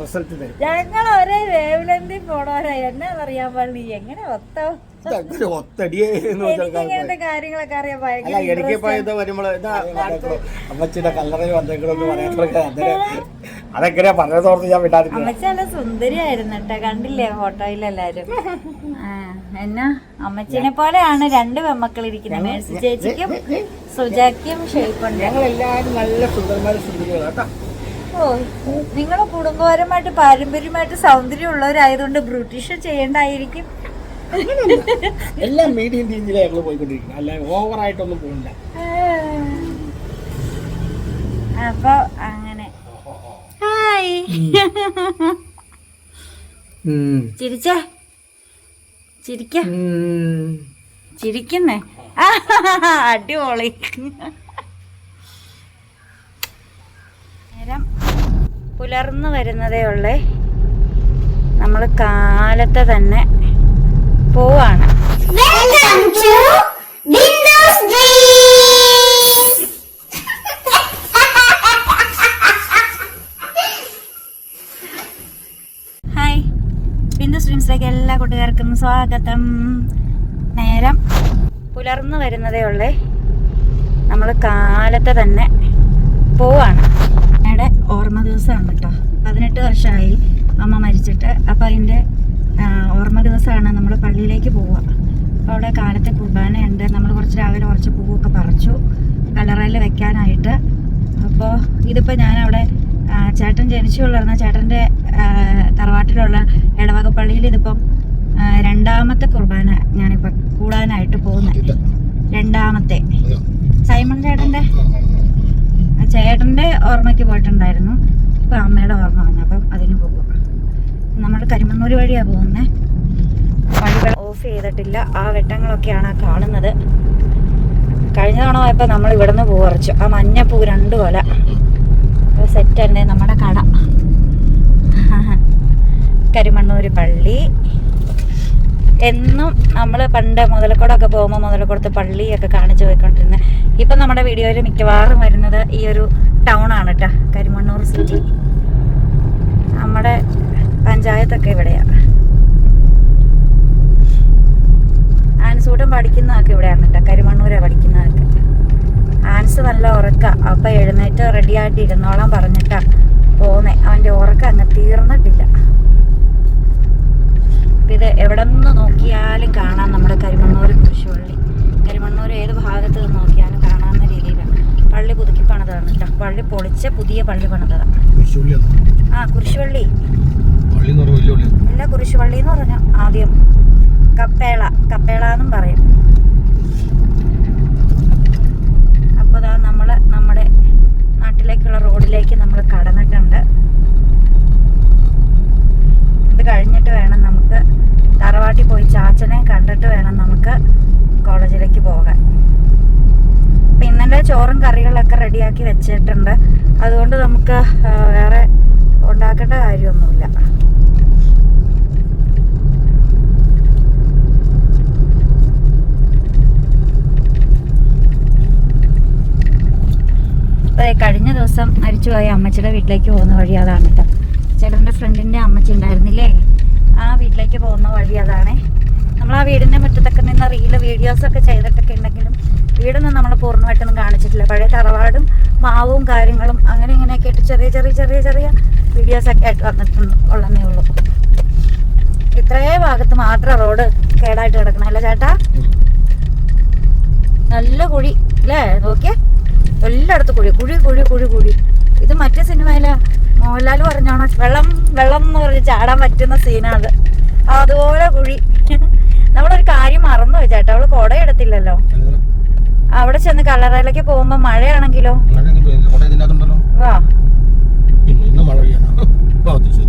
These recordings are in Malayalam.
റിസൾട്ട് തരും ഞങ്ങൾ ഒരേ വേവലെന്തി പോണവരാ. എന്നാ പറയാൻ പാടില്ല എങ്ങനെ ഒത്ത? ഒത്തടിയേ എനിക്ക് ഇങ്ങനത്തെ കാര്യങ്ങളൊക്കെ അറിയാൻ അല്ല ഭയങ്കര ഇത് വരുമ്പോൾ അമ്മച്ചിയുടെ കല്ലറയിൽ വന്നേക്കണമെന്ന് പറയാനൊക്കെ അന്നേരം അതെങ്ങനെയാ പറഞ്ഞതോർത്ത് ഞാൻ വിടാറില്ല അമ്മച്ചി നല്ല സുന്ദരിയായിരുന്നു കേട്ടോ. കണ്ടില്ലേ ഫോട്ടോയിൽ എല്ലാരും? എന്നാ? അമ്മച്ചിനെ പോലെയാണ് രണ്ട് പെമ്മക്കൾ ഇരിക്കുന്നത്. മേഴ്സി ചേച്ചിക്കും സുജാക്കിയും ഷേപ്പുണ്ട് ഞങ്ങൾ എല്ലാവരും നല്ല സുന്ദരമായ സുന്ദരികളാണ് കേട്ടോ. ഓ നിങ്ങൾ കുടുംബപരമായിട്ട് പാരമ്പര്യമായിട്ട് സൗന്ദര്യമുള്ളവരായതുകൊണ്ട് ബ്രിട്ടീഷ് ചെയ്യേണ്ടായിരിക്കും. എല്ലാം മീഡിയം രീതിയിലാണ് ഞങ്ങൾ പോയിക്കൊണ്ടിരിക്കുന്നത് അല്ല ഓവറായിട്ടൊന്നും പോകില്ല അപ്പൊ അങ്ങനെ. ഹായ്. ചിരിച്ചേ. ചിരിക്ക. ചിരിക്കുന്നേ. അടിപൊളി. നേരം. പുലർന്നു വരുന്നതേ ഉള്ളേ. നമ്മൾ കാലത്തെ തന്നെ പോവാണ്! ഹായ് ബിന്ദു സ്ട്രീംസിലേക്ക് എല്ലാ കൂട്ടുകാർക്കും സ്വാഗതം. നേരം പുലർന്നു വരുന്നതേ ഉള്ളേ. നമ്മൾ കാലത്തെ തന്നെ പോവാണ്. അമ്മയുടെ ഓർമ്മ ദിവസമാണ് കേട്ടോ. പതിനെട്ട് വർഷമായി അമ്മ മരിച്ചിട്ട്. അപ്പോൾ അതിന്റെ ഓർമ്മ ദിവസമാണ് നമ്മൾ പള്ളിയിലേക്ക് പോവുക. അപ്പോൾ അവിടെ കാലത്തെ കുർബാനയുണ്ട്. നമ്മൾ കുറച്ച് രാവിലെ കുറച്ച് പൂവൊക്കെ പറിച്ചു. കലറയിൽ വെക്കാനായിട്ട്. അപ്പോൾ ഇതിപ്പോൾ ഞാനവിടെ ചേട്ടൻ ജനിച്ചു വളർന്ന ചേട്ടന്റെ തറവാട്ടിലുള്ള ഇടവക പള്ളിയിൽ ഇതിപ്പം രണ്ടാമത്തെ കുർബാന ഞാനിപ്പോൾ കൂടാനായിട്ട് പോകുന്നത്. രണ്ടാമത്തെ. സൈമൺ ചേട്ടന്റെ ചേട്ടന്റെ ഓർമ്മയ്ക്ക് പോയിട്ടുണ്ടായിരുന്നു. ഇപ്പം അമ്മയുടെ ഓർമ്മ വന്നു. അപ്പം അതിന് പോകും. നമ്മൾ കരിമണ്ണൂർ വഴിയാണ് പോകുന്നത് വഴികൾ ഓഫ് ചെയ്തിട്ടില്ല. ആ വെട്ടങ്ങളൊക്കെയാണ് കാണുന്നത്. കഴിഞ്ഞ തവണ പോയപ്പോൾ നമ്മൾ ഇവിടെ നിന്ന് പൂ പറിച്ചു. ആ മഞ്ഞപ്പൂ രണ്ട് കൊല. സെറ്റ് തന്നെ നമ്മുടെ കട. കരിമണ്ണൂർ പള്ളി. എന്നും നമ്മൾ പണ്ട് മുതലക്കോടൊക്കെ പോകുമ്പോൾ മുതലക്കോടത്ത് പള്ളിയൊക്കെ കാണിച്ചു പോയിക്കൊണ്ടിരുന്നത് ഇപ്പം നമ്മുടെ വീഡിയോയിൽ മിക്കവാറും വരുന്നത് ഈ ഒരു ടൗൺ ആണ് കേട്ടോ കരിമണ്ണൂർ സിറ്റി നമ്മുടെ പഞ്ചായത്തൊക്കെ ഇവിടെയാണ് ആൻസൂട്ടം പഠിക്കുന്നതൊക്കെ ഇവിടെയാണ് കേട്ടോ കരിമണ്ണൂരാണ് പഠിക്കുന്നതൊക്കെ. ആൻസ് നല്ല ഉറക്ക അപ്പം എഴുന്നേറ്റ് റെഡിയായിട്ട് ഇരുന്നോളാം പറഞ്ഞിട്ടാണ് പോന്നേ. അവന്റെ ഉറക്കം അങ്ങ് തീർന്നിട്ടില്ല. അപ്പൊ ഇത് എവിടെ നിന്ന് നോക്കിയാലും കാണാം നമ്മുടെ കരിമണ്ണൂർ കുരിശുപള്ളി കരിമണ്ണൂർ ഏത് ഭാഗത്ത് നിന്ന് നോക്കിയാലും കാണാവുന്ന രീതിയിലാണ്. പള്ളി പുതുക്കി പണിതാണ് കേട്ടോ പള്ളി പൊളിച്ച പുതിയ പള്ളി പണിതാണ്. ആ കുരിശുപള്ളി. അല്ല കുരിശുപള്ളി എന്ന് പറഞ്ഞു ആദ്യം കപ്പേള. കപ്പേള എന്നും പറയും. അപ്പോൾ അതാ നമ്മൾ നമ്മുടെ നാട്ടിലേക്കുള്ള റോഡിലേക്ക് നമ്മൾ കടന്നിട്ടുണ്ട്. കഴിഞ്ഞിട്ട് വേണം നമുക്ക് തറവാട്ടിൽ പോയി ചാച്ചനെ കണ്ടിട്ട് വേണം നമുക്ക് കോളേജിലേക്ക് പോകാൻ. അപ്പം ഇന്നലെ ചോറും കറികളൊക്കെ റെഡിയാക്കി വെച്ചിട്ടുണ്ട്. അതുകൊണ്ട് നമുക്ക് വേറെ ഉണ്ടാക്കേണ്ട കാര്യമൊന്നുമില്ല. കഴിഞ്ഞ ദിവസം മരിച്ചുപോയ അമ്മച്ചിയുടെ വീട്ടിലേക്ക് പോകുന്ന വഴി അതാണ് കേട്ടോ ചേട്ടന്റെ ഫ്രണ്ടിന്റെ അമ്മച്ചി ഉണ്ടായിരുന്നില്ലേ? ആ വീട്ടിലേക്ക് പോകുന്ന വഴി അതാണ്. നമ്മൾ ആ വീടിന്റെ മുറ്റത്തൊക്കെ നിന്ന് റീൽ വീഡിയോസൊക്കെ ചെയ്തിട്ടൊക്കെ ഉണ്ടെങ്കിലും വീടൊന്നും നമ്മൾ പൂർണമായിട്ടൊന്നും കാണിച്ചിട്ടില്ല. പഴയ തറവാടും മാവും കാര്യങ്ങളും അങ്ങനെ ഇങ്ങനെയൊക്കെ ആയിട്ട് ചെറിയ ചെറിയ ചെറിയ ചെറിയ വീഡിയോസൊക്കെ ആയിട്ട് വന്നിട്ടുണ്ട് ഉള്ളതേ ഉള്ളൂ. ഇത്രേ ഭാഗത്ത് മാത്രം റോഡ് കേടായിട്ട് കിടക്കണം അല്ലേ ചേട്ടാ? നല്ല കുഴി അല്ലേ? നോക്കിയേ. എല്ലായിടത്തും കുഴി കുഴി കുഴി കുഴി കുഴി. ഇത് മറ്റേ സിനിമയിലെ മോഹൻലാൽ പറഞ്ഞാണ് വെള്ളം വെള്ളം എന്ന് പറഞ്ഞ് ചാടാൻ പറ്റുന്ന സീനാണ്. അതുപോലെ കുഴി. നമ്മളൊരു കാര്യം മറന്നു ചേട്ടാ. അവൾ കുട എടുത്തില്ലല്ലോ അവിടെ ചെന്ന് കല്ലറയിലേക്ക് പോകുമ്പോ മഴയാണെങ്കിലോ? വാ. ഇന്ന് മഴ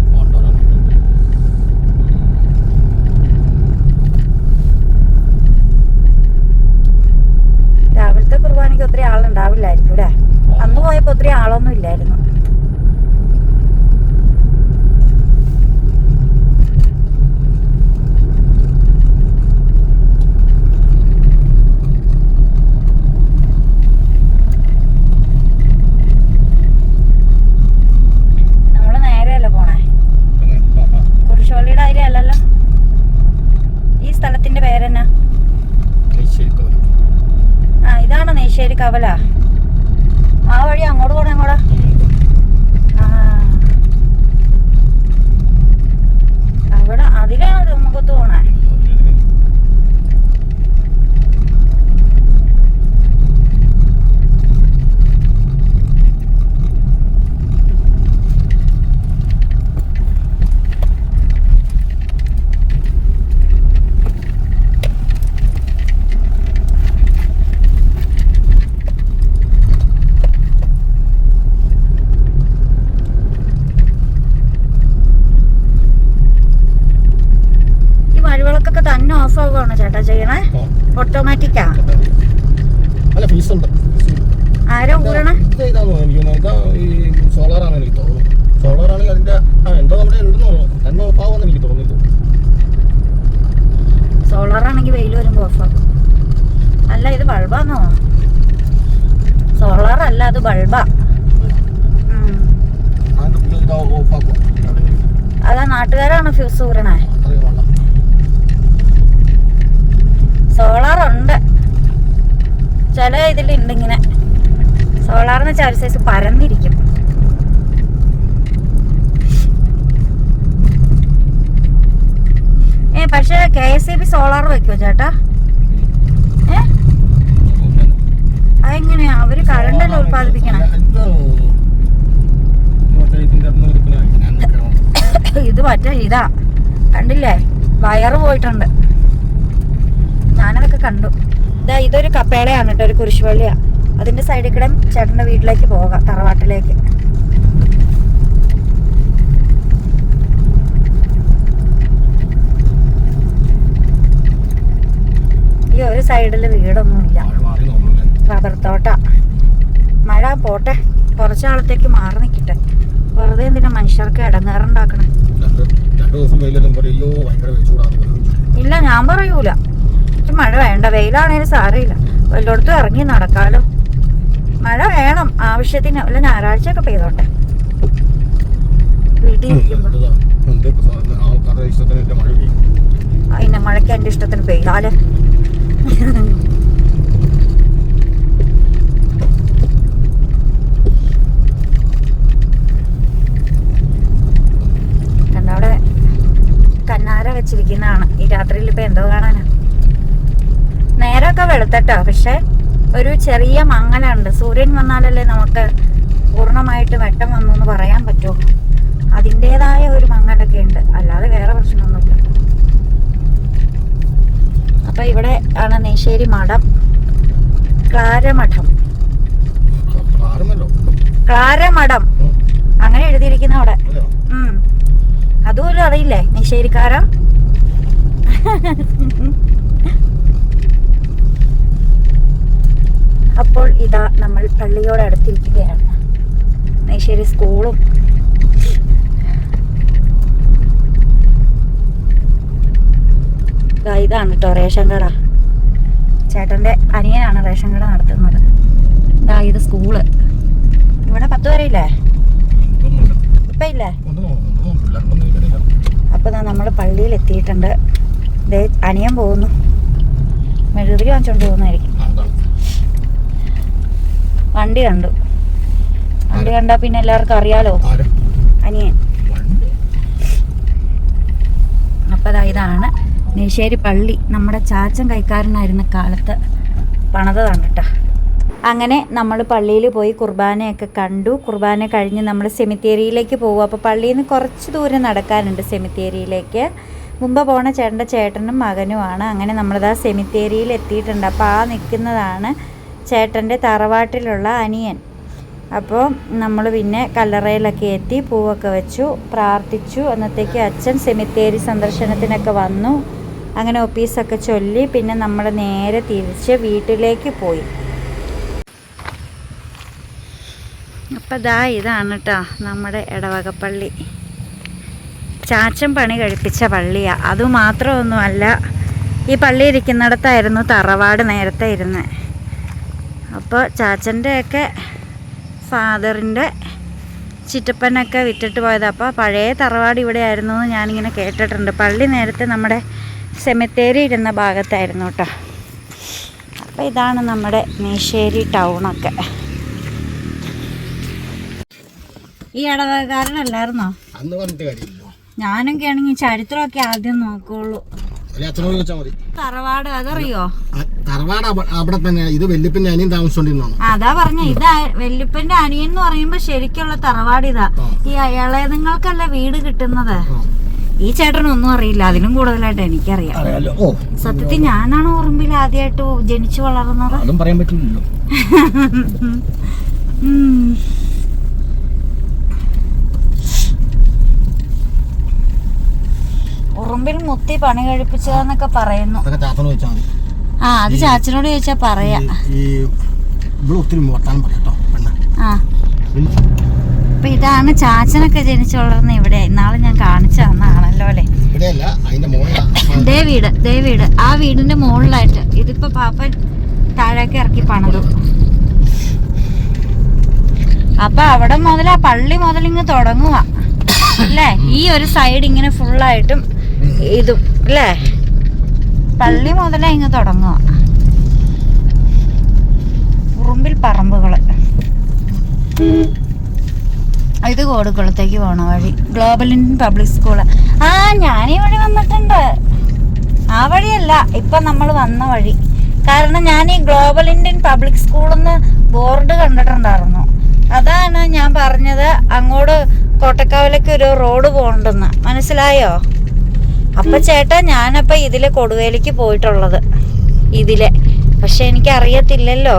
സോളാറിന് വെച്ചാൽ ഒരു സൈസ് പരന്നിരിക്കും. ഏ പക്ഷെ K S E B solar വെക്കോ ചേട്ടാ? ഏ? അതെങ്ങനെയാ? അവർ കറണ്ടല്ലേ ഉത്പാദിപ്പിക്കണം ഇത് മറ്റേ ഇത്. കണ്ടില്ലേ? വയറ് പോയിട്ടുണ്ട്. ഞാനതൊക്കെ കണ്ടു. ഇതാ ഇതൊരു കപ്പേളയാണ് കേട്ടോ ഒരു കുരിശുപള്ളിയാ. അതിന്റെ സൈഡിൽ കൂടെ ചേട്ടന്റെ വീട്ടിലേക്ക് പോകാം തറവാട്ടിലേക്ക്. ഈ ഒരു സൈഡിൽ വീടൊന്നുമില്ല. റബ്ബർ തോട്ട. മഴ പോട്ടെ കുറച്ചാളത്തേക്ക് മാറി നിൽക്കട്ടെ. വെറുതെ എന്തിനാ മനുഷ്യർക്ക് ഇടങ്ങേറുണ്ടാക്കണേ? ഇല്ല ഞാൻ പറയൂല. മഴ വേണ്ട വെയിലാണേലും സാരമില്ല. വല്ലയിടത്തും ഇറങ്ങി നടക്കാലോ. മഴ വേണം. ആവശ്യത്തിന് അല്ല ഞായറാഴ്ച ഒക്കെ പെയ്തോട്ടെ. വീട്ടിൽ അതിന്റെ മഴയ്ക്ക് എന്റെ ഇഷ്ടത്തിന് പെയ്താൽ. ാണ് ഈ രാത്രിയിൽ ഇപ്പൊ എന്തോ കാണാനാ. നേരമൊക്കെ വെളുത്തട്ടോ പക്ഷെ ഒരു ചെറിയ മങ്ങലുണ്ട്. സൂര്യൻ വന്നാലല്ലേ നമുക്ക് പൂർണമായിട്ട് വെട്ടം വന്നു എന്ന് പറയാൻ പറ്റുമോ അതിന്റെതായ ഒരു മങ്ങലൊക്കെ ഉണ്ട്. അല്ലാതെ വേറെ പ്രശ്നമൊന്നുമില്ല. അപ്പൊ ഇവിടെ ആണ് നെയ്ശ്ശേരി മഠം. ക്ലാരമഠം. ക്ലാരമഠം. അങ്ങനെ എഴുതിയിരിക്കുന്ന അവിടെ. അതുപോലും അറിയില്ലേ? നിശ്ചയിക്കാരാ അപ്പോൾ ഇതാ നമ്മൾ പള്ളിയോട് അടുത്തിരിക്കുകയാണ്. നെയ്ശ്ശേരി സ്കൂളും. ഇതാണ് കേട്ടോ റേഷൻ കട. ചേട്ടന്റെ അനിയനാണ് റേഷൻ കട നടത്തുന്നത്. ഇതാ ഇത് സ്കൂൾ. ഇവിടെ പത്ത് വരെ ഇല്ലേ ഇപ്പൊ ഇല്ലേ? അപ്പോൾ നമ്മൾ പള്ളിയിൽ എത്തിയിട്ടുണ്ട് അനിയൻ പോകുന്നു. മെഴുകുതിരി വാങ്ങിച്ചോണ്ട് പോകുന്നതായിരിക്കും. വണ്ടി കണ്ടു. വണ്ടി കണ്ടാ പിന്നെ എല്ലാവർക്കും അറിയാലോ? അനിയൻ. അപ്പതാ ഇതാണ് നെയ്ശ്ശേരി പള്ളി. നമ്മുടെ ചാച്ചൻ കൈക്കാരനായിരുന്ന കാലത്ത് പണിതാണ് കേട്ടോ അങ്ങനെ നമ്മൾ പള്ളിയിൽ പോയി കുർബാനയൊക്കെ കണ്ടു. കുർബാന കഴിഞ്ഞ് നമ്മൾ സെമിത്തേരിയിലേക്ക് പോകും അപ്പോൾ പള്ളിയിൽ നിന്ന് കുറച്ച് ദൂരം നടക്കാനുണ്ട് സെമിത്തേരിയിലേക്ക്. മുമ്പ് പോണ ചേട്ടന്റെ ചേട്ടനും മകനുമാണ്. അങ്ങനെ നമ്മളിതാ സെമിത്തേരിയിൽ എത്തിയിട്ടുണ്ട് അപ്പോൾ ആ നിൽക്കുന്നതാണ് ചേട്ടന്റെ തറവാട്ടിലുള്ള അനിയൻ. അപ്പോൾ നമ്മൾ പിന്നെ കല്ലറയിലൊക്കെ എത്തി പൂവൊക്കെ വെച്ചു പ്രാർത്ഥിച്ചു. അന്നത്തേക്ക് അച്ഛൻ സെമിത്തേരി സന്ദർശനത്തിനൊക്കെ വന്നു. അങ്ങനെ ഒപ്പീസൊക്കെ ചൊല്ലി പിന്നെ നമ്മൾ നേരെ തിരിച്ച് വീട്ടിലേക്ക് പോയി. അപ്പം ദാ ഇതാണ് കേട്ടോ നമ്മുടെ ഇടവകപ്പള്ളി ചാച്ചൻ പണി കഴിപ്പിച്ച പള്ളിയാണ് അതുമാത്രമൊന്നുമല്ല ഈ പള്ളി ഇരിക്കുന്നിടത്തായിരുന്നു തറവാട് നേരത്തെ ഇരുന്നത് അപ്പോൾ ചാച്ചന്റെയൊക്കെ ഫാദറിന്റെ ചിറ്റപ്പനൊക്കെ വിറ്റിട്ട് പോയത്. അപ്പോൾ പഴയ തറവാട് ഇവിടെ ആയിരുന്നു എന്ന് ഞാനിങ്ങനെ കേട്ടിട്ടുണ്ട്. പള്ളി നേരത്തെ നമ്മുടെ സെമിത്തേരി ഇരുന്ന ഭാഗത്തായിരുന്നു കേട്ടോ. അപ്പോൾ ഇതാണ് നമ്മുടെ മേശ്ശേരി ടൗണൊക്കെ ഈ ഇടവകാരനല്ലായിരുന്നോ അന്ന് പറഞ്ഞിട്ട് ഞാനൊക്കെ ആണെങ്കിൽ ചരിത്രമൊക്കെ ആദ്യം നോക്കുള്ളൂ. തറവാട് അതറിയോ? തറവാട് അവിടെ തന്നെ ഇത് വെല്ലുപ്പിന്റെ അനിയൻ താമസിച്ചോണ്ടിരുന്നു അതാ പറഞ്ഞ ഇതാ വെല്ലുപ്പിന്റെ അനിയൻ എന്ന് പറയുമ്പോ ശരിക്കുള്ള തറവാട് ഇതാ. ഈ ഇളയതുങ്ങൾക്കല്ല വീട് കിട്ടുന്നത്? ഈ ചേട്ടനൊന്നും അറിയില്ല അതിലും കൂടുതലായിട്ട് എനിക്കറിയാം. സത്യത്തിൽ ഞാനാണ് ഓർമ്മയിൽ ആദ്യമായിട്ട് ജനിച്ചു വളർന്നത്? അതും പറയാൻ പറ്റില്ലല്ലോ. ഉറുമ്പിൽ മുത്തി പണി കഴിപ്പിച്ചതെന്നൊക്കെ പറയുന്നു. ആ അത് ചാച്ചനോട് ചോദിച്ചാ പറയാ. ഈ ഇവിടെ ഒത്തിരി വർത്താനം പറയട്ടോ പെണ്ണ. ആ. അപ്പൊ ഇതാണ് ചാച്ചനൊക്കെ ജനിച്ചു വളർന്ന ഇവിടെ. ഇന്നാളെ ഞാൻ കാണിച്ചു തന്നാണല്ലോ അല്ലേ? ദേ വീട് ദേ വീട്. ആ വീടിന്റെ മുകളിലായിട്ട് ഇതിപ്പോ പാപ്പൻ താഴേക്ക് ഇറക്കി പണിതു. അപ്പൊ അവിടെ മുതൽ ആ പള്ളി മുതൽ ഇങ്ങ് തുടങ്ങുക അല്ലേ? ഈ ഒരു സൈഡ് ഇങ്ങനെ ഫുള്ളായിട്ടും ഇതും അല്ലേ? പള്ളി മുതലേ ഇങ്ങ് തുടങ്ങുക ഉറുമ്പിൽ പറമ്പുകൾ ഇത് കോടുക്കുളത്തേക്ക് പോണ വഴി. ഗ്ലോബൽ ഇന്ത്യൻ പബ്ലിക് സ്കൂൾ ആ ഞാൻ ഈ വഴി വന്നിട്ടുണ്ട്. ആ വഴിയല്ല ഇപ്പൊ നമ്മൾ വന്ന വഴി. കാരണം ഞാൻ ഈ ഗ്ലോബൽ ഇന്ത്യൻ പബ്ലിക് സ്കൂളിന്ന് ബോർഡ് കണ്ടിട്ടുണ്ടായിരുന്നു. അതാണ് ഞാൻ പറഞ്ഞത് അങ്ങോട്ട് കോട്ടക്കാവിലേക്ക് ഒരു റോഡ് പോകണ്ടെന്ന്. മനസ്സിലായോ? അപ്പൊ ചേട്ടാ ഞാനപ്പോ ഇതിലെ കൊടുവേലിക്ക് പോയിട്ടുള്ളത്. ഇതിലെ. പക്ഷെ എനിക്ക് അറിയത്തില്ലല്ലോ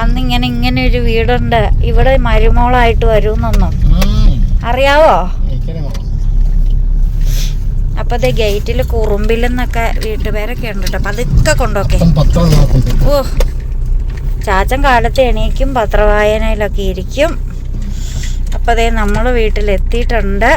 അന്ന് ഇങ്ങനെ ഇങ്ങനെ ഒരു വീടുണ്ട്. ഇവിടെ മരുമോളായിട്ട് വരുമെന്നൊന്നും. അറിയാവോ? അപ്പൊ ദേ ഗേറ്റിൽ കുറുമ്പിലെന്നൊക്കെ വീട്ടുപേരൊക്കെ ഉണ്ട് കേട്ടോ. അപ്പൊ അതൊക്കെ കൊണ്ടോക്കെ ഓ. ചാച്ചൻ കാലത്ത് എണീക്കും പത്രവായനയിലൊക്കെ ഇരിക്കും. അപ്പൊ അതേ നമ്മൾ വീട്ടിലെത്തിയിട്ടുണ്ട്.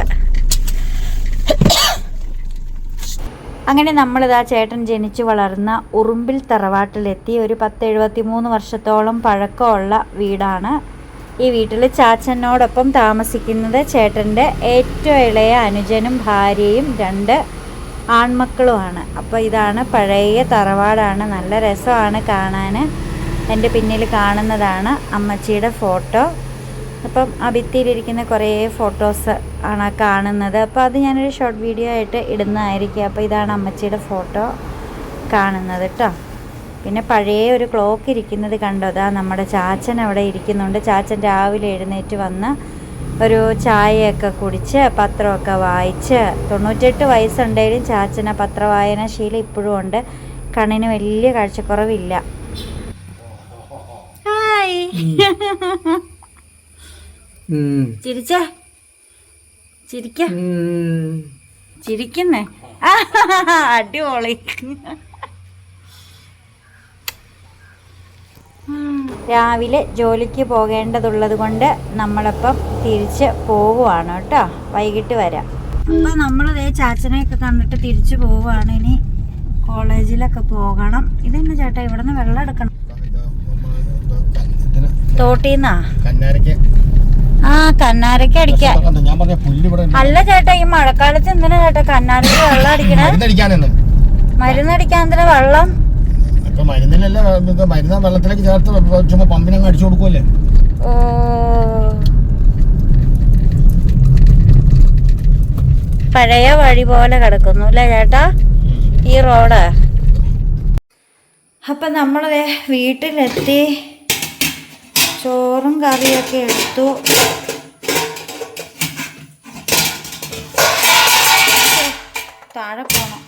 അങ്ങനെ നമ്മളിതാ ചേട്ടൻ ജനിച്ചു വളർന്ന ഉറുമ്പിൽ തറവാട്ടിലെത്തി ഒരു പത്ത് എഴുപത്തി മൂന്ന് വർഷത്തോളം പഴക്കമുള്ള വീടാണ്. ഈ വീട്ടിൽ ചാച്ചനോടൊപ്പം താമസിക്കുന്നത് ചേട്ടന്റെ ഏറ്റവും ഇളയ അനുജനും ഭാര്യയും രണ്ട് ആൺമക്കളുമാണ്. അപ്പോൾ ഇതാണ് പഴയ തറവാടാണ്. നല്ല രസമാണ് കാണാൻ എന്റെ പിന്നിൽ കാണുന്നതാണ് അമ്മച്ചിയുടെ ഫോട്ടോ. അപ്പം ആ ഭിത്തിയിലിരിക്കുന്ന കുറേ ഫോട്ടോസ് ആണ് കാണുന്നത്. അപ്പോൾ അത് ഞാനൊരു ഷോർട്ട് വീഡിയോ ആയിട്ട് ഇടുന്നതായിരിക്കും. അപ്പോൾ ഇതാണ് അമ്മച്ചിയുടെ ഫോട്ടോ കാണുന്നത് കേട്ടോ പിന്നെ പഴയ ഒരു ക്ലോക്ക് ഇരിക്കുന്നത് കണ്ടോ? അതാ നമ്മുടെ ചാച്ചൻ അവിടെ ഇരിക്കുന്നുണ്ട്. ചാച്ചൻ രാവിലെ എഴുന്നേറ്റ് വന്ന് ഒരു ചായയൊക്കെ കുടിച്ച് പത്രമൊക്കെ വായിച്ച് തൊണ്ണൂറ്റെട്ട് വയസ്സുണ്ടെങ്കിലും ചാച്ചന് പത്രവായന ശീലം ഇപ്പോഴും ഉണ്ട്. കണ്ണിന് വലിയ കാഴ്ചക്കുറവില്ല. ഹായ് ചിരിച്ചേ. ചിരിക്ക. ചിരിക്കുന്നേ. അടിപൊളി. രാവിലെ ജോലിക്ക് പോകേണ്ടതുള്ളത് കൊണ്ട് നമ്മളിപ്പം തിരിച്ച് പോവുകയാണ് കേട്ടോ. വൈകിട്ട് വരാം. അപ്പം നമ്മൾ ദേ ചാച്ചനെയൊക്കെ കണ്ടിട്ട് തിരിച്ചു പോവുകയാണ് ഇനി കോളേജിലൊക്കെ പോകണം. ഇതെന്നെ ചേട്ടാ? ഇവിടെ നിന്ന് വെള്ളം എടുക്കണം. തോട്ടിന്നാ? കന്നാരക്ക് ആ പറഞ്ഞ പുല്ല് അല്ല ചേട്ടാ ഈ മഴക്കാലത്ത് എന്തിനാ ചേട്ടാ കണ്ണാരക്ക് വെള്ളം അടിക്കണേ? മരുന്നടിക്കാൻ എന്തിനാ വെള്ളം? ഇപ്പൊ മരുന്നിലല്ല ഇത് മരുന്ന് വെള്ളത്തിലേക്ക് ചേർത്ത് ചുമ്മാ പമ്പിനങ്ങ് അടിച്ചു കൊടുക്കുമല്ലേ ഓ. പഴയ വഴി പോലെ കിടക്കുന്നു അല്ലേ ചേട്ടാ? ഈ റോഡ്. അപ്പം നമ്മളതേ വീട്ടിലെത്തി. ചോറും കറിയൊക്കെ എടുത്തു. താഴെ പോണം.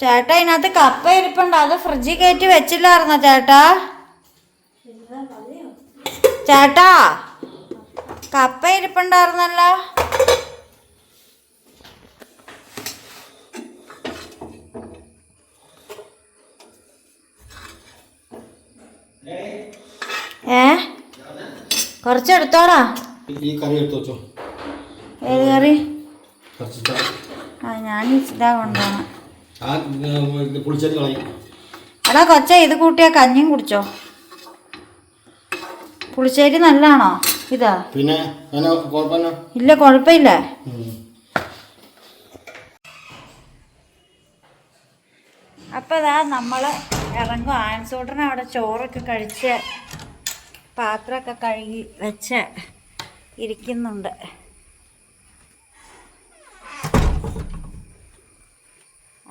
ചേട്ടാ ഇതിനകത്ത് കപ്പ ഇരിപ്പുണ്ട്. അത് ഫ്രിഡ്ജിൽ കയറ്റി വെച്ചില്ലായിരുന്നോ ചേട്ടാ? ചേട്ടാ കപ്പ ഇരിപ്പുണ്ടായിരുന്നല്ലോ ഏ കുറച്ചെടുത്തോടാ. ഈ കറി എടുത്തോ വെച്ചോ. ഏത് കറി? കുറച്ച് ആ ഞാൻ ഇതാ കൊണ്ടുപോകണം എടാ കൊച്ച ഇത് കൂട്ടിയാ കഞ്ഞിയും കുടിച്ചോ? പുളിശ്ശേരി നല്ലതാണോ ഇതാ. പിന്നെ ഇല്ല കുഴപ്പമില്ല. അപ്പോൾ ഇതാ നമ്മൾ ഇറങ്ങും. ആൻസോട്ടനെ അവിടെ ചോറൊക്കെ കഴിച്ച് പാത്രമൊക്കെ കഴുകി വെച്ച് ഇരിക്കുന്നുണ്ട്.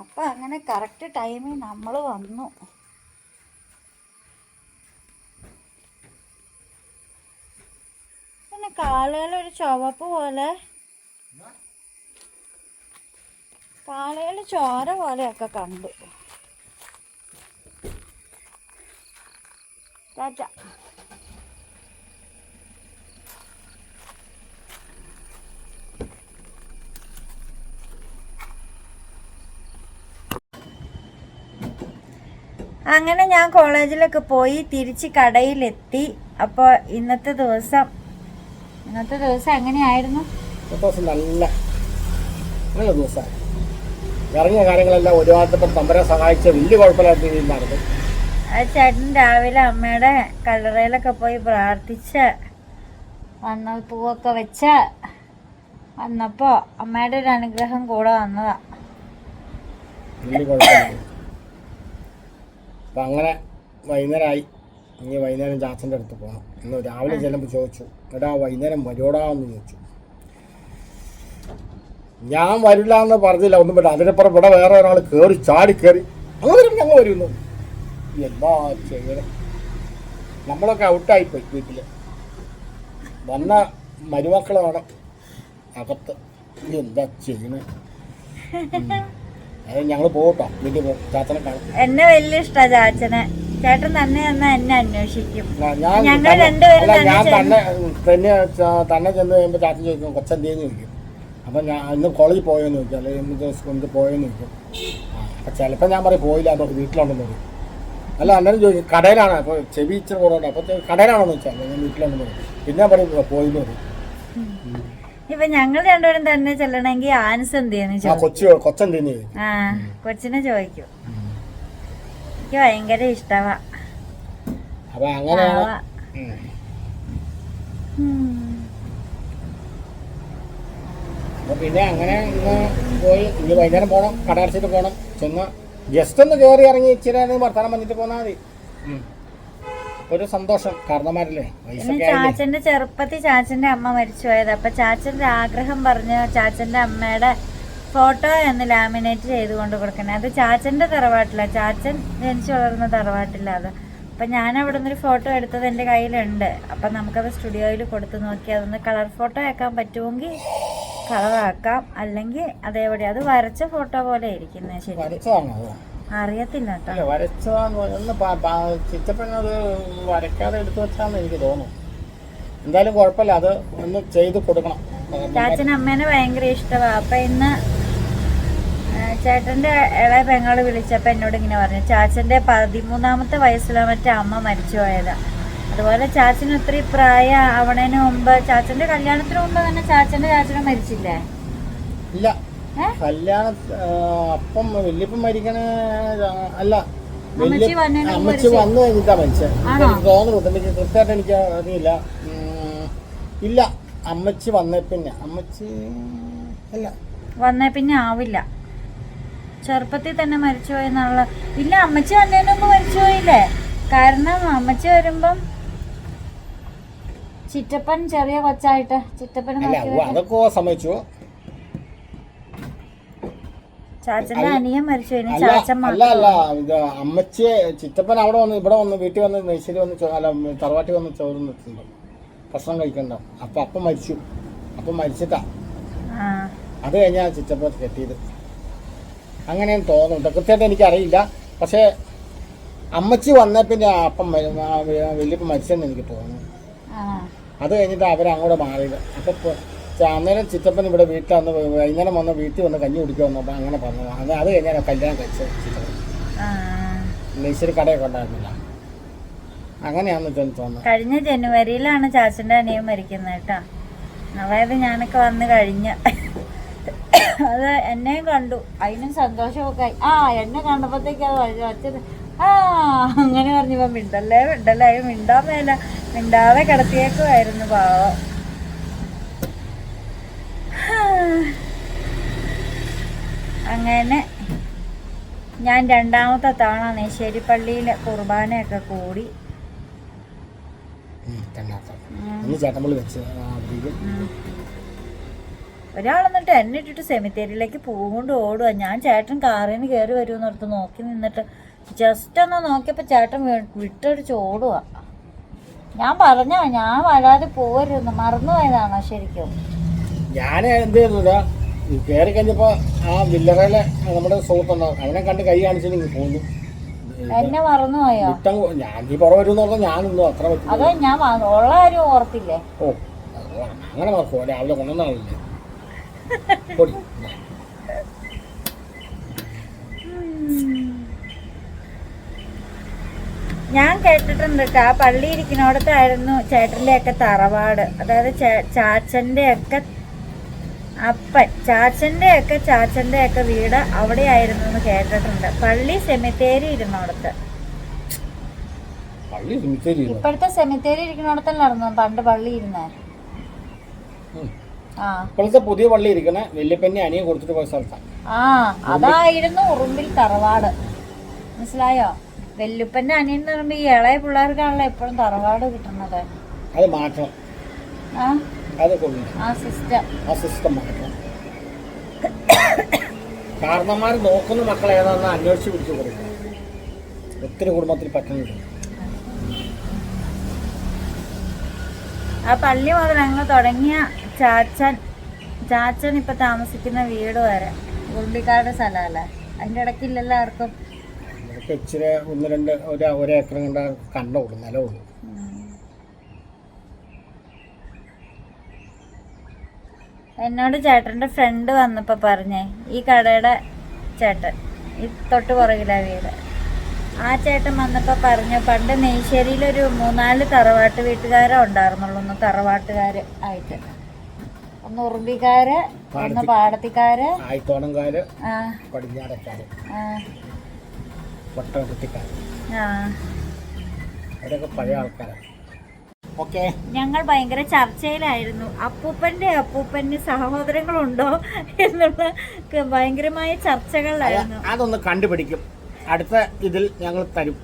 അപ്പം അങ്ങനെ കറക്റ്റ് ടൈമിൽ നമ്മൾ വന്നു. പിന്നെ കാലയിലൊരു ചുവപ്പ് പോലെ കാലയിൽ ചോര പോലെയൊക്കെ കണ്ടു. ടാറ്റ അങ്ങനെ ഞാൻ കോളേജിലൊക്കെ പോയി തിരിച്ച് കടയിലെത്തി. അപ്പോൾ ഇന്നത്തെ ദിവസം ഇന്നത്തെ ദിവസം എങ്ങനെയായിരുന്നു? നല്ല നല്ല ദിവസമാണ് ഇറങ്ങിയ കാര്യങ്ങളെല്ലാം ഒരുപാട് തമ്പരെ സഹായിച്ച വലിയ കുഴപ്പമില്ലാത്ത രീതിയിൽ നടന്നു ചേട്ടൻ രാവിലെ അമ്മയുടെ കല്ലറയിലൊക്കെ പോയി പ്രാർത്ഥിച്ച് വന്ന പൂവൊക്കെ വെച്ച് വന്നപ്പോൾ അമ്മയുടെ ഒരു അനുഗ്രഹം കൂടെ വന്നതാ. വലിയ കുഴപ്പമില്ല അപ്പം അങ്ങനെ വൈകുന്നേരമായി ഇനി വൈകുന്നേരം ചാച്ചന്റെ അടുത്ത് പോകണം ഇന്ന് രാവിലെ ചെല്ലുമ്പോൾ ചോദിച്ചു എടാ വൈകുന്നേരം വരുവോടാ? എന്ന് ചോദിച്ചു. ഞാൻ വരില്ല എന്ന് പറഞ്ഞില്ല ഒന്നും പറ്റില്ല. അതിനപ്പുറം ഇവിടെ വേറെ ഒരാൾ കയറി ചാടി കയറി അങ്ങനെ ഞങ്ങൾ വരുന്നു. എന്താ ചെയ്യണം നമ്മളൊക്കെ ഔട്ടായിപ്പോയി വീട്ടിൽ വന്ന മരുമക്കളാണ് അകത്ത്. എന്താ ചെയ്യണേ ഞങ്ങൾ പോകട്ടോ വീട്ടിൽ ചാച്ചനെ കാണും എന്നെ വലിയ ഇഷ്ടാ ചാച്ചനെ. ചേട്ടൻ തന്നെ എന്നാ എന്നെ അന്വേഷിക്കും. ഞങ്ങൾ രണ്ടുപേരും ഞാൻ തന്നെ തന്നെ തന്നെ ചെന്ന് കഴിയുമ്പോൾ ചാച്ചൻ ചോദിക്കും കൊച്ചെന്തേന്ന്? ചോദിക്കും. അപ്പം ഞാൻ ഇന്ന് കോളേജിൽ പോയെന്ന് ചോദിക്കും അല്ലെങ്കിൽ ഇന്ന് സ്കൂളിൽ പോയെന്ന് ചോദിക്കും. അപ്പൊ ചിലപ്പോൾ ഞാൻ പറയും പോയില്ല അതോ വീട്ടിലുണ്ടെന്ന് പറയും. അല്ല അന്നേരം ചോദിക്കും കടയിലാണ്? അപ്പോൾ ചെവി ഇച്ചിരി കുറവുണ്ട്. അപ്പോൾ കടയിലാണെന്ന് വെച്ചാൽ ഞാൻ വീട്ടിലുണ്ടെന്ന് പറയും. പിന്നെ പറയും പോയിന്ന് പറയും. ഇപ്പൊ ഞങ്ങൾ രണ്ടുപേരും തന്നെ ചെല്ലണമെങ്കിൽ ആൻസ് എന്ത് ചെയ്യുന്നു ആ കൊച്ചിനെ ചോദിക്കും. എനിക്ക് ഭയങ്കര ഇഷ്ടവാ. പിന്നെ അങ്ങനെ ഇന്ന് പോയി. ഇനി വൈകുന്നേരം പോകണം കടയടച്ചിട്ട് പോകണം ചെന്ന് ജസ്റ്റ് ഒന്ന് കയറി ഇറങ്ങി ഇച്ചിരി വർത്തമാനം വന്നിട്ട് പോന്നാൽ മതി. ഒരു സന്തോഷം. കാരണമാരല്ലേ ചാച്ചന്റെ ചെറുപ്പത്തിൽ ചാച്ചന്റെ അമ്മ മരിച്ചുപോയത്. അപ്പൊ ചാച്ചന്റെ ആഗ്രഹം പറഞ്ഞ് ചാച്ചന്റെ അമ്മയുടെ ഫോട്ടോ എന്ന് ലാമിനേറ്റ് ചെയ്ത് കൊണ്ട് കൊടുക്കണേ. അത് ചാച്ചന്റെ തറവാട്ടില്ല ചാച്ചൻ ജനിച്ചു വളർന്ന തറവാട്ടില്ല അത്. അപ്പൊ ഞാൻ അവിടെ നിന്നൊരു ഫോട്ടോ എടുത്തത് എന്റെ കയ്യിലുണ്ട്. അപ്പൊ നമുക്കത് സ്റ്റുഡിയോയിൽ കൊടുത്തു നോക്കി അതൊന്ന് കളർ ഫോട്ടോ ആക്കാൻ പറ്റുമെങ്കിൽ കളറാക്കാം. അല്ലെങ്കിൽ അതേപടി അത് വരച്ച ഫോട്ടോ പോലെ ഇരിക്കുന്നത് ശരി അറിയത്തില്ല അല്ല വരച്ചതാന്ന് ഒന്ന് ചിറ്റപ്പനത് വരയ്ക്കാതെ എടുത്തു വെച്ചാന്ന് എനിക്ക് തോന്നുന്നു. എന്തായാലും കുഴപ്പമില്ല അത് ഒന്ന് ചെയ്ത് കൊടുക്കണം. ചാച്ചൻ അമ്മേനെ ഭയങ്കര ഇഷ്ടമാണ് അപ്പൊ ഇന്ന് ചേട്ടന്റെ ഇളയ പെങ്ങൾ വിളിച്ചപ്പോ എന്നോട് ഇങ്ങനെ പറഞ്ഞു ചാച്ചന്റെ പതിമൂന്നാമത്തെ വയസ്സിലാണ് മറ്റേ അമ്മ മരിച്ചു പോയതാ. അതുപോലെ ചാച്ചന് ഒത്തിരി പ്രായ ആവണേന് മുമ്പ് ചാച്ചന്റെ കല്യാണത്തിന് മുമ്പ് തന്നെ ചാച്ചന്റെ ചാച്ചനും മരിച്ചില്ലേ? ഇല്ല? കല്യാണ അപ്പം വല്യപ്പം മരിക്കണ അല്ല അമ്മച്ചി വന്നു കഴിഞ്ഞിട്ടാ മരിച്ചത്. തോന്നുന്നു എനിക്ക് തോന്നുന്നുണ്ട് എനിക്ക് കൃത്യമായിട്ട് എനിക്ക് അറിയില്ല. ഇല്ല അമ്മച്ചി വന്നേ പിന്നെ. അമ്മച്ചി അല്ല. വന്നേ പിന്നെ ആവില്ല. ചെറുപ്പത്തിൽ തന്നെ മരിച്ചു പോയെന്നുള്ള ഇല്ല അമ്മച്ചി വന്നതിന് മുമ്പ് മരിച്ചു പോയില്ലേ? കാരണം അമ്മച്ചി വരുമ്പം ചിറ്റപ്പൻ ചെറിയ കൊച്ചായിട്ട് ചിറ്റപ്പൻ അതൊക്കെ സമ്മതിച്ചു. ചാച്ചന്റെ അനിയൻ മരിച്ചു ചിറ്റപ്പൻ അവിടെ വന്ന് ഇവിടെ വന്ന് വീട്ടിൽ വന്ന് നെയ്ശ്ശേരി വന്ന് അല്ല തറവാട്ടി വന്ന് ചോറ് നിൽക്കുന്നുണ്ട് ഭക്ഷണം കഴിക്കണ്ട. അപ്പൊ അപ്പം മരിച്ചു. അപ്പം മരിച്ചിട്ടാ. അത് കഴിഞ്ഞാ ചിറ്റപ്പൻ കെട്ടിയത്. അങ്ങനെയും തോന്നുന്നുണ്ട് കൃത്യമായിട്ട് എനിക്കറിയില്ല. പക്ഷെ അമ്മച്ചി വന്ന പിന്നെ അപ്പം വലിയപ്പം മരിച്ചെന്ന് എനിക്ക് തോന്നുന്നു. അത് കഴിഞ്ഞിട്ട് അവരങ്ങോട്ട് മാറിയത് അപ്പം അന്നേരം ചിറ്റപ്പൻ ഇവിടെ വീട്ടിൽ വന്ന് വൈകുന്നേരം വന്ന് വീട്ടിൽ വന്ന് കഞ്ഞി കുടിക്കുക വന്നപ്പോൾ അങ്ങനെ പറഞ്ഞു. അത് അത് കഴിഞ്ഞാൽ കല്യാണം കഴിച്ചു ചിറ്റപ്പൻ. നെയ്ശ്ശേരി കടയൊക്കെ ഉണ്ടായിരുന്നില്ല അങ്ങനെയാന്ന് തോന്നുന്നു. കഴിഞ്ഞ ജനുവരിയിലാണ് ചാച്ചന്റെ അനിയൻ മരിക്കുന്നത് കേട്ടോ. അതായത് ഞാനൊക്കെ വന്ന് കഴിഞ്ഞ. അത് എന്നെയും കണ്ടു. അതിനും സന്തോഷമൊക്കെ ആയി. ആ എന്നെ കണ്ടപ്പോഴത്തേക്ക് അത് വഴി വച്ചത്. ആ അങ്ങനെ പറഞ്ഞപ്പോ മിണ്ടല്ലേ മിണ്ടല്ലേ? മിണ്ടാൻ മേല. മിണ്ടാതെ കിടത്തിയേക്കുമായിരുന്നു പാവം. അങ്ങനെ ഞാൻ രണ്ടാമത്തെ തവണ നെശ്ശേരി പള്ളിയിൽ കുർബാനയൊക്കെ കൂടി. എന്നിട്ട് എന്നെ ഇട്ടിട്ട് സെമിത്തേരിയിലേക്ക് പൂകൊണ്ട് ഓടുക ഞാൻ ചേട്ടൻ കാറിൽ നിന്ന് കയറി വരുമെന്ന് ഓർത്ത് നോക്കി നിന്നിട്ട് ജസ്റ്റ് ഒന്ന് നോക്കിയപ്പോൾ ചേട്ടൻ വിട്ടടിച്ച് ഓടുക ഞാൻ പറഞ്ഞ ഞാൻ വരാതെ പോരുന്നു മറന്നുപോയതാണോ ശരിക്കും? ഞാൻ എന്ത് ചെയ്തില്ല കയറി കഴിഞ്ഞപ്പോൾ ആ വില്ലറയിലെ നമ്മുടെ സുഹൃത്തുണ്ടാവും അവനെ കണ്ട് കൈ കാണിച്ചു നിങ്ങൾ പോകുന്നു എന്നെ മറന്നുപോയോ ഞാൻ ഈ പുറം വരും പറഞ്ഞാൽ ഞാനൊന്നും അത്ര അതോ ഞാൻ വ- ഉള്ള കാര്യം ഓർത്തില്ലേ? ഓ. അങ്ങനെ മറക്കുമോ രാവിലെ കൊണ്ടുവന്നാളില്ലേ ഞാൻ കേട്ടിട്ടുണ്ട് കേട്ടോ. ആ പള്ളി ഇരിക്കുന്നിടത്തായിരുന്നു ചേട്ടന്റെ ഒക്കെ തറവാട്. അതായത് ചേ- ചാച്ചന്റെ ഒക്കെ അപ്പൻ ചാച്ചന്റെ ഒക്കെ ചാച്ചന്റെ ഒക്കെ വീട് അവിടെയായിരുന്നു എന്ന് കേട്ടിട്ടുണ്ട്. പള്ളി സെമിത്തേരി ഇരുന്നോടത്ത്. ഇപ്പോഴത്തെ സെമിത്തേരി ഇരിക്കുന്നിടത്തല്ലായിരുന്നു പണ്ട് പള്ളി ഇരുന്നേ. ഇപ്പോഴത്തെ പുതിയ പള്ളി ഇരിക്കണ വല്യപ്പന്നെ അനിയെ കൊടുത്തിട്ട് പോയ സ്ഥലത്താണ് ആ അതായിരുന്നു ഉറുമ്പിൽ തറവാട്. മനസ്സിലായോ? വെല്ലുപ്പന്റെ അനിയൻ എന്ന് പറയുമ്പോ ഈ ഇളയ പിള്ളേർക്കാണല്ലോ എപ്പോഴും തറവാട് കിട്ടുന്നത്. അത് മാറ്റണം. ആ. അത് കൊള്ളില്ല ആ സിസ്റ്റം ആ സിസ്റ്റം മാറ്റണം കാരണന്മാർ നോക്കുന്ന മക്കൾ ഏതാണെന്ന് അന്വേഷിച്ച് പിടിച്ചു കൊടുക്കണം ഒത്തിരി കുടുംബത്തിൽ പറ്റുന്നില്ല ആ പള്ളി മുതൽ അങ്ങ് തുടങ്ങിയ ചാച്ചൻ ചാച്ചൻ ഇപ്പൊ താമസിക്കുന്ന വീട് വരെ. ഉള്ളിക്കാട് സ്ഥലമല്ലേ? അതിന്റെ ഇടയ്ക്കില്ലല്ലോ ആർക്കും. ഇച്ചിരി ഒന്ന് രണ്ട് ഒരു ഒരേക്കർ കണ്ട കണ്ടോളൂ നിലമുള്ളൂ എന്നോട് ചേട്ടന്റെ ഫ്രണ്ട് വന്നപ്പോൾ പറഞ്ഞേ ഈ കടയുടെ ചേട്ടൻ ഈ തൊട്ട് പുറകിലാ വീട്. ആ ചേട്ടൻ വന്നപ്പോൾ പറഞ്ഞു പണ്ട് നെയ്ശ്ശേരിയിലൊരു മൂന്നാൽ തറവാട്ട് വീട്ടുകാരെ ഉണ്ടായിരുന്നുള്ളൂ ഒന്ന് തറവാട്ടുകാർ ആയിട്ട്. ഒന്ന് ഉറുമ്പിക്കാര് ഒന്ന് പാടത്തിക്കാര് ആയിക്കോണംകാര് പടിഞ്ഞാറക്കാര് ആ. അവരൊക്കെ പഴയ ആൾക്കാരാണ് ഞങ്ങൾ ഭയങ്കര ചർച്ചയിലായിരുന്നു. അപ്പൂപ്പന്റെ അപ്പൂപ്പന് സഹോദരങ്ങളുണ്ടോ എന്നുള്ള ഭയങ്കരമായ ചർച്ചകളിലായിരുന്നു അതൊന്ന് കണ്ടുപിടിക്കും. അടുത്ത ഇതിൽ ഞങ്ങൾ തരും.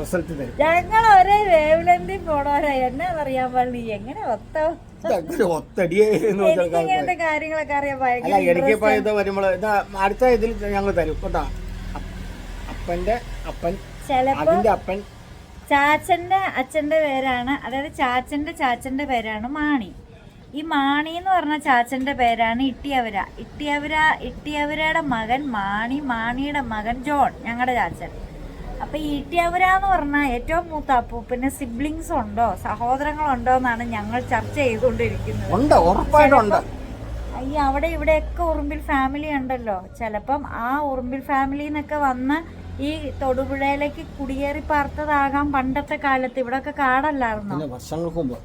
റിസൾട്ട് തരും. ഞങ്ങൾ ഒരേ വേവ്ലെന്തി പോണവരാ. എന്നാ പറയാൻ പാടില്ല. എങ്ങനെ ഒത്ത ഇങ്ങനത്തെ കാര്യങ്ങളൊക്കെ അറിയാൻ ഭയങ്കര അടുത്ത ഇതിൽ ഞങ്ങൾ തരും. കേട്ടോ. അപ്പന്റെ അപ്പൻ അതിന്റെ അപ്പൻ ചാച്ചന്റെ അച്ഛന്റെ പേരാണ് അതായത് ചാച്ചന്റെ ചാച്ചന്റെ പേരാണ് മാണി. ഈ മാണി എന്ന് പറഞ്ഞ ചാച്ചന്റെ പേരാണ് ഇട്ടിയവര. ഇട്ടിയവര ഇട്ടിയവരയുടെ മകൻ മാണി മാണിയുടെ മകൻ ജോൺ ഞങ്ങളുടെ ചാച്ചൻ. അപ്പൊ ഈ ഇട്ടിയവര എന്ന് പറഞ്ഞാൽ ഏറ്റവും മൂത്ത അപ്പൂപ്പിന് സിബ്ലിങ്സ് ഉണ്ടോ സഹോദരങ്ങളുണ്ടോ എന്നാണ് ഞങ്ങൾ ചർച്ച ചെയ്തുകൊണ്ടിരിക്കുന്നത്. ഈ അവിടെ ഇവിടെയൊക്കെ ഉറുമ്പിൽ ഫാമിലി ഉണ്ടല്ലോ. ചിലപ്പം ആ ഉറുമ്പിൽ ഫാമിലിന്നൊക്കെ വന്ന് ഈ തൊടുപുഴയിലേക്ക് കുടിയേറി പാർത്തതാകാം പണ്ടത്തെ കാലത്ത്. ഇവിടൊക്കെ കാടല്ലായിരുന്നോ? വർഷങ്ങൾക്ക് മുമ്പ്.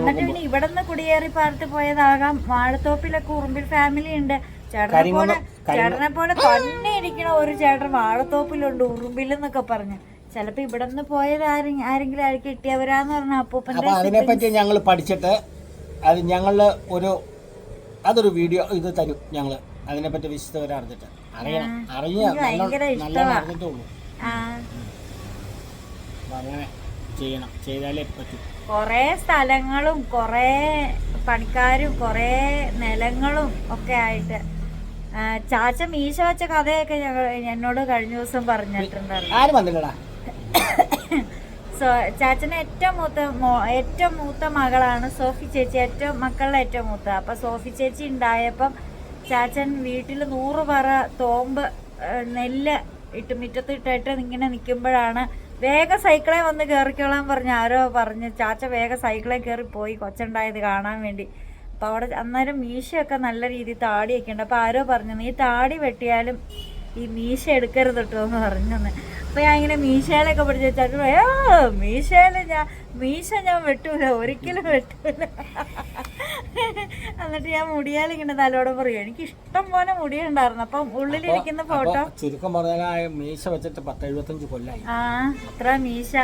എന്നിട്ട് പിന്നെ ഇവിടെ നിന്ന് കുടിയേറി പാർത്ത് പോയതാകാം. വാഴത്തോപ്പിലൊക്കെ ഉറുമ്പിൽ ഫാമിലി ഉണ്ട്. ചേട്ടനെ പോലെ ചേട്ടനെ പോലെ തന്നെ ഇരിക്കണ ഒരു ചേട്ടൻ വാഴത്തോപ്പിലുണ്ട് ഉറുമ്പിൽ എന്നൊക്കെ പറഞ്ഞു. ചിലപ്പോ ഇവിടെ നിന്ന് പോയത് ആരെ- ആരെങ്കിലും ആയിരിക്കും കിട്ടിയവരാന്ന് പറഞ്ഞ അപ്പൂപ്പന്റെ അപ്പൊ അതിനെപ്പറ്റി ഞങ്ങൾ പഠിച്ചിട്ട് അത് ഞങ്ങൾ ഒരു അതൊരു വീഡിയോ ഇത് തരും ഞങ്ങൾ അതിനെപ്പറ്റി വിശദവരാർന്നിട്ട് അറിഞ്ഞിട്ട്. അറിയണം. അറിഞ്ഞ ഭയങ്കര നല്ല ഇഷ്ടമാ. അറിഞ്ഞിട്ടുള്ളൂ ആ. അപ്പൊ അങ്ങനെ ചെയ്യണം. ചെയ്താലേ പറ്റൂ. കൊറേ സ്ഥലങ്ങളും കൊറേ പണിക്കാരും കൊറേ നിലങ്ങളും ഒക്കെ ആയിട്ട്. ചാച്ച മീശ വെച്ച കഥയൊക്കെ ഞങ്ങൾ എന്നോട് കഴിഞ്ഞ ദിവസം പറഞ്ഞിട്ടുണ്ടായിരുന്നു. സോ ചാച്ചന് ഏറ്റവും മൂത്ത ഏറ്റവും മൂത്ത മകളാണ് സോഫി ചേച്ചി. ഏറ്റവും മക്കളുടെ ഏറ്റവും മൂത്ത. അപ്പൊ സോഫി ചേച്ചി ഉണ്ടായപ്പം ചാച്ചൻ വീട്ടിൽ നൂറ് പറ തോമ്പ് നെല്ല് ഇട്ട് മുറ്റത്ത് ഇട്ടിട്ട് ഇങ്ങനെ നിൽക്കുമ്പോഴാണ് വേഗം സൈക്കിളെ വന്ന് കയറിക്കോളാൻ പറഞ്ഞ് ആരോ പറഞ്ഞ് ചാച്ച വേഗം സൈക്കിളെ കയറി പോയി കൊച്ചുണ്ടായത് കാണാൻ വേണ്ടി. അപ്പോൾ അവിടെ അന്നേരം മീശയൊക്കെ നല്ല രീതിയിൽ താടിയൊക്കെ ഉണ്ട്. അപ്പോൾ ആരോ പറഞ്ഞു നീ താടി വെട്ടിയാലും ഈ മീശ എടുക്കരുത് കേട്ടോ എന്ന് പറഞ്ഞെന്ന്. അപ്പോൾ ഞാൻ ഇങ്ങനെ മീശയിലൊക്കെ പിടിച്ച് വെച്ചാൽ ഏ മീശയിൽ ഞാൻ മീശ ഞാൻ വെട്ടൂല ഒരിക്കലും വെട്ടൂല. എന്നിട്ട് ഞാൻ മുടിയാലിങ്ങനെ തലോടെ പറയും. എനിക്ക് ഇഷ്ടം പോലെ മുടിയുണ്ടായിരുന്നു. അപ്പം ഉള്ളിലിരിക്കുന്ന ഫോട്ടോ. ചുരുക്കം പറഞ്ഞാൽ മീശ വെച്ചിട്ട് പത്ത് എഴുപത്തഞ്ച് കൊല്ലായി. ആ അത്ര മീശ.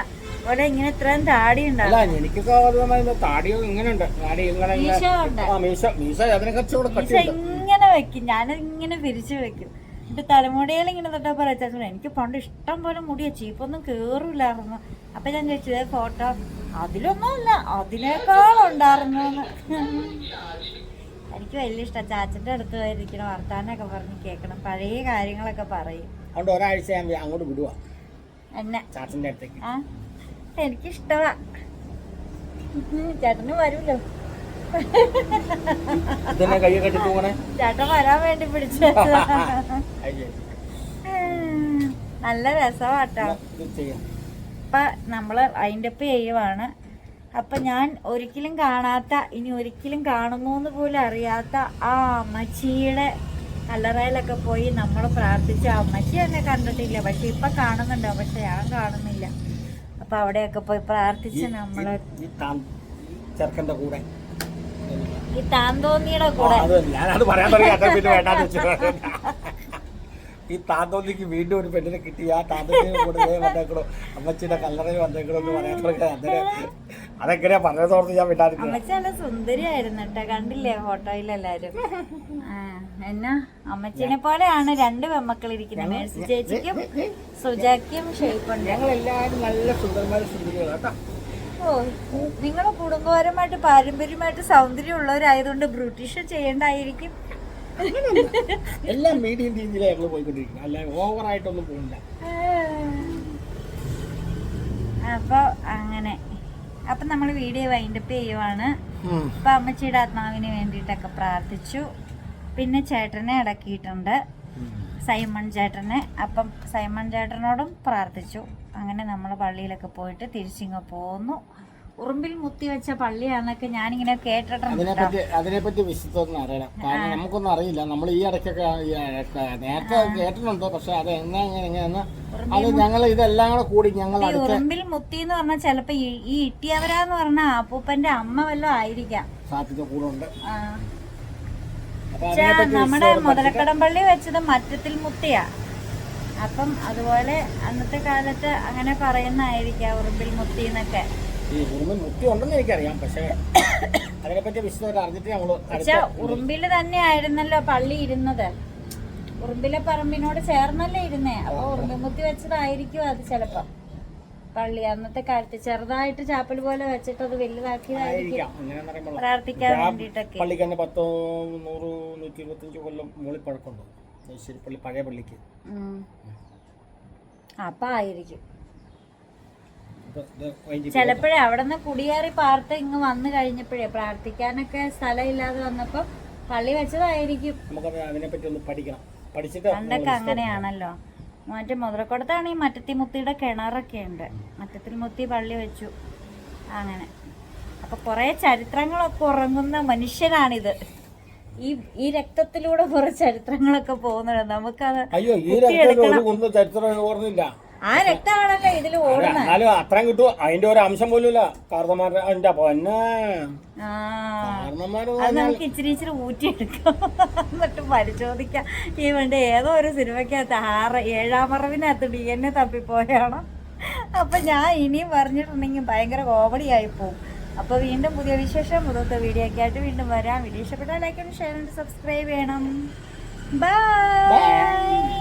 ഇവിടെ ഇങ്ങനെ ഇത്രയും താടി ഉണ്ടാവും. എനിക്കൊക്കെ അതുമായി താടിയോ ഇങ്ങനെയുണ്ട്. താടി ഇങ്ങനെ ഇങ്ങനെ- മീശ മീശ ഇങ്ങനെ വെക്കും. ഞാൻ ഇങ്ങനെ പിരിച്ചു വെക്കും. എന്നിട്ട് തലമുടിയിൽ ഇങ്ങനെ തൊട്ടാ പറയാ എനിക്ക് പണ്ട് ഇഷ്ടം പോലെ മുടിയാ ചീപ്പൊന്നും കേറില്ലായിരുന്നു അപ്പൊ ഞാൻ ചോദിച്ചത് "ദേ ഫോട്ടോ? അതിലൊന്നുമില്ല അതിനേക്കാൾ ഉണ്ടായിരുന്നു എനിക്ക് വലിയ ഇഷ്ടം ചാച്ചന്റെ അടുത്ത് പോയിരിക്കണം വർത്താനൊക്കെ പറഞ്ഞ് കേൾക്കണം പഴയ കാര്യങ്ങളൊക്കെ പറയും. അതുകൊണ്ട് ഒരാഴ്ച അങ്ങോട്ട് വിടുവാ. എന്നെ. ചാച്ചന്റെ അടുത്തേക്ക്. ആ ചേട്ടന് വരുമല്ലോ ഇതന്നെ കെട്ടി തൂങ്ങണേ ചേട്ടൻ വരാൻ വേണ്ടി പിടിച്ചു. നല്ല രസമാട്ടോ. ഇപ്പൊ അപ്പൊ നമ്മൾ അതിന്റെ ഒപ്പം ചെയ്യുവാണ്. അപ്പൊ ഞാൻ ഒരിക്കലും കാണാത്ത ഇനി ഒരിക്കലും കാണുന്നു എന്ന് പോലും അറിയാത്ത ആ അമ്മച്ചിയുടെ കല്ലറയിലൊക്കെ പോയി നമ്മൾ പ്രാർത്ഥിച്ച അമ്മച്ചി എന്നെ കണ്ടിട്ടില്ല. പക്ഷെ ഇപ്പൊ കാണുന്നുണ്ടോ. പക്ഷെ ഞാൻ കാണുന്നില്ല. അപ്പൊ അവിടെയൊക്കെ പോയി പ്രാർത്ഥിച്ച് നമ്മൾ ചെറുക്കന്റെ കൂടെ ഈ താന്തോന്നിയുടെ ആ, കൂടെ. അത് ഞാനത് പറയാൻ തുടങ്ങി അതെ പിന്നെ വേണ്ടാന്ന് വെച്ചു. ഈ താന്തോന്നിക്ക് വീണ്ടും ഒരു പെണ്ണിനെ കിട്ടി ആ താന്തോന്നിനെ കൂടെ വന്നേക്കണോ. അമ്മച്ചിയുടെ കല്ലറയിൽ വന്നേക്കണോ എന്ന് പറയാൻ തുടങ്ങി. അന്നേരം അതെങ്ങനെയാ പറഞ്ഞതോർത്ത് ഞാൻ വിടാതിരിക്കുന്നത് അമ്മച്ചി നല്ല സുന്ദരിയായിരുന്നു കേട്ടോ. കണ്ടില്ലേ ഫോട്ടോയിലെല്ലാരും? എന്നാ? അമ്മച്ചിനെ പോലെയാണ് രണ്ട് പെമ്മക്കൾ ഇരിക്കുന്നത്. മേഴ്സി ചേച്ചിക്കും സുജാക്കും ഷെയ്പ്പുണ്ട് ഞങ്ങൾ എല്ലാവരും നല്ല സുന്ദരമായ സുന്ദരികളാണ് കേട്ടോ. ഓ നിങ്ങൾ കുടുംബപരമായിട്ട് പാരമ്പര്യമായിട്ട് സൗന്ദര്യമുള്ളവരായതുകൊണ്ട് ബ്രിട്ടീഷ് ചെയ്യേണ്ടായിരിക്കും. എല്ലാം മീഡിയം രീതിയിലാണ് ഞങ്ങൾ പോയിക്കൊണ്ടിരിക്കുന്നത്. അല്ല ഓവറായിട്ടൊന്നും പോകില്ല അപ്പൊ അങ്ങനെ. അപ്പൊ നമ്മൾ വീഡിയോ വൈൻഡപ്പ് ചെയ്യുവാണ്. അപ്പൊ അമ്മച്ചിയുടെ ആത്മാവിന് വേണ്ടിയിട്ടൊക്കെ പ്രാർത്ഥിച്ചു. പിന്നെ ചേട്ടനെ അടക്കിയിട്ടുണ്ട്. സൈമൺ ചേട്ടനെ. അപ്പം സൈമൺ ചേട്ടനോടും പ്രാർത്ഥിച്ചു. അങ്ങനെ നമ്മൾ പള്ളിയിലൊക്കെ പോയിട്ട് തിരിച്ചിങ്ങ് പോന്നു. ഉറുമ്പിൽ മുത്തി വെച്ച പള്ളിയാന്നൊക്കെ ഞാനിങ്ങനെ കേട്ടിട്ടുണ്ട് അതിനെപ്പറ്റി വിശുദ്ധമൊന്നും അറിയണം. കാരണം നമുക്കൊന്നും അറിയില്ല. നമ്മൾ ഈ ഇടയ്ക്കൊക്കെ നേരത്തെ കേട്ടിട്ടുണ്ട്. പക്ഷെ അത് എങ്ങനെയെന്ന് അത് ഞങ്ങൾ ഇതെല്ലാം കൂടെ കൂടി ഞങ്ങൾ ഉറുമ്പിൽ മുത്തി എന്ന് പറഞ്ഞാൽ ചിലപ്പോ ഈ- ഈ ഇട്ടിയവരാന്ന് പറഞ്ഞ അപ്പൂപ്പന്റെ അമ്മ വല്ലതും ആയിരിക്കാം. സാധ്യത കൂടുണ്ട് ആ. അപ്പൊ ച്ചാ, അതിനെപ്പറ്റി നമ്മുടെ മുതലക്കടം പള്ളി വെച്ചത് മറ്റത്തിൽ മുത്തിയാ. അപ്പം അതുപോലെ അന്നത്തെ കാലത്ത് അങ്ങനെ പറയുന്നതായിരിക്കാം ഉറുമ്പിൽ മുത്തി എന്നൊക്കെ. ഈ ഉറുമ്പിൽ മുത്തി ഉണ്ടെന്ന് എനിക്കറിയാം പക്ഷേ അതിനെപ്പറ്റി വിശദമായിട്ട് അറിഞ്ഞിട്ട് നമ്മൾ പക്ഷെ ഉറുമ്പിൽ തന്നെ ആയിരുന്നല്ലോ പള്ളി ഇരുന്നത്. ഉറുമ്പിലെ പറമ്പിനോട് ചേർന്നല്ലേ ഇരുന്നേ. അപ്പൊ ഉറുമ്പിൽ മുത്തി വെച്ചതായിരിക്കും അത് ചിലപ്പോ. പള്ളി. അന്നത്തെ കാലത്ത് ചെറുതായിട്ട് ചാപ്പൽ പോലെ വെച്ചിട്ട് അത് വലുതാക്കിയതായിരിക്കും പ്രാർത്ഥിക്കാൻ വേണ്ടിട്ടൊക്കെ പള്ളിക്ക് തന്നെ പത്തോ നൂറ് നൂറ്റി ഇരുപത്തഞ്ച് കൊല്ലം മുകളിൽ പഴക്കമുണ്ട്. പള്ളി പഴയ പള്ളിക്ക്. അപ്പൊ ആയിരിക്കും. ചെലപ്പോഴേ അവിടെ നിന്ന് കുടിയേറി പാർത്ത് ഇങ്ങ് വന്നു കഴിഞ്ഞപ്പോഴേ പ്രാർത്ഥിക്കാനൊക്കെ സ്ഥലമില്ലാതെ വന്നപ്പോ പള്ളി വെച്ചതായിരിക്കും. നമുക്കത് അതിനെപ്പറ്റി ഒന്ന് പഠിക്കണം. പഠിച്ചിട്ട് പണ്ടൊക്കെ അങ്ങനെയാണല്ലോ. മറ്റേ മുതലക്കുടത്താണ് ഈ മറ്റത്തി മുത്തിയുടെ കിണറൊക്കെ ഉണ്ട് മറ്റത്തിൽ മുത്തി പള്ളി വെച്ചു. അങ്ങനെ. അപ്പൊ കുറെ ചരിത്രങ്ങളൊക്കെ ഉറങ്ങുന്ന മനുഷ്യനാണിത്. ഈ ഈ രക്തത്തിലൂടെ കുറെ ചരിത്രങ്ങളൊക്കെ പോകുന്നുണ്ട്. നമുക്കത് അയ്യോ ഈ രക്തത്തിലൂടെ ചരിത്രം ഓർന്നില്ല ആ രക്തമാണല്ലോ ഇതിൽ ഓടുന്നത് എന്നാലും അത്രയും കിട്ടും അതിന്റെ ഒരു അംശം പോലും ഇല്ല. കാരണന്മാരുടെ അതിന്റെ പൊന്നെ അത് നമുക്ക് ഇച്ചിരി ഇച്ചിരി ഊറ്റിയെടുക്കാം. എന്നിട്ട് പരിശോധിക്കാം. ഈ വേണ്ട ഏതോ ഒരു സിനിമയ്ക്കകത്ത് ആറ് ഏഴാം മറവിനകത്ത് ഡി എൻ എ തപ്പിപ്പോയാണ്. അപ്പൊ ഞാൻ ഇനിയും പറഞ്ഞിട്ടുണ്ടെങ്കിൽ ഭയങ്കര കോമഡി ആയി പോകും അപ്പൊ വീണ്ടും പുതിയ വിശേഷം മുതലത്തെ വീഡിയോ ഒക്കെ ആയിട്ട് വീണ്ടും വരാം. വീഡിയോ ഇഷ്ടപ്പെട്ടാൽ ലൈക്ക് ഷെയർ സബ്സ്ക്രൈബ് ചെയ്യണം. ബൈ